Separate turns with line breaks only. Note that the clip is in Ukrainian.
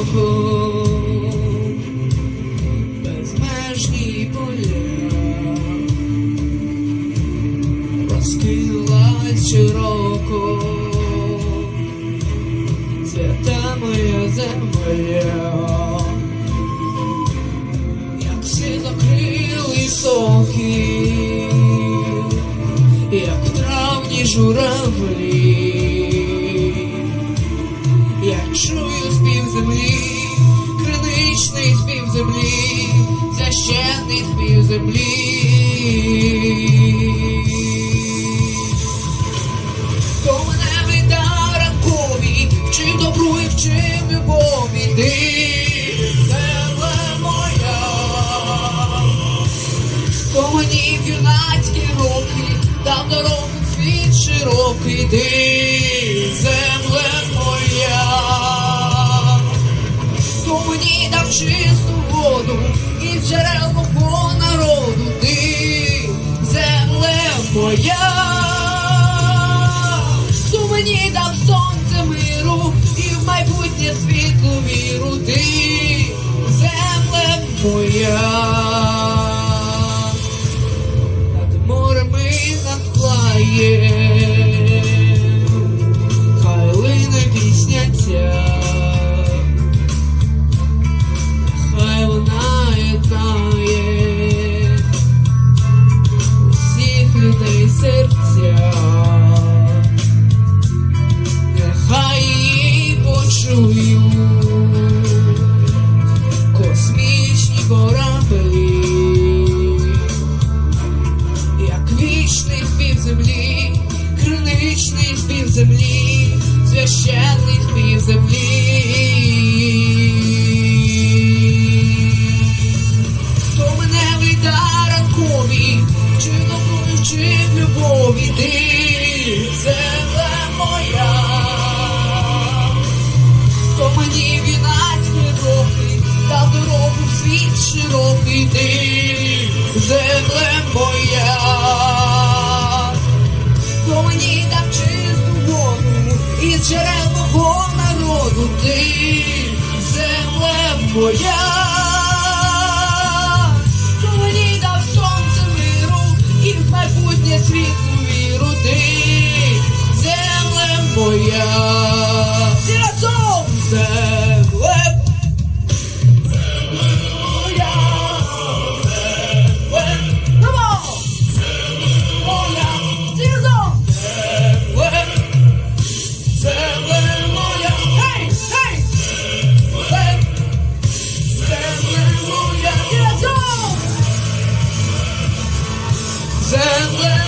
Богу, безмежні поля, розкилась широко, свята моя земля, як всі закрили соки, як травні журавлі, як чу землі, криничний спів землі, священний спів землі. Хто мене видав ранкові, вчив добру і вчив любові, ти земле моя. Хто мені в юнацькі роки дав дорогу світ широкий, ти дав чисту воду і джерел мого народу, ти земле моя. Хто мені дав сонце миру і в майбутнє світлу віру, ти земле моя. Над морями надплає, хай серця, нехай її почують космічні кораблі, як вічний спів землі, криничний спів землі, священний спів землі. Мені дав чисту воду і джерел мого народу, ти земле моя. Хто сонце миру і в майбутнє світлу віру, ти земле моя. Земле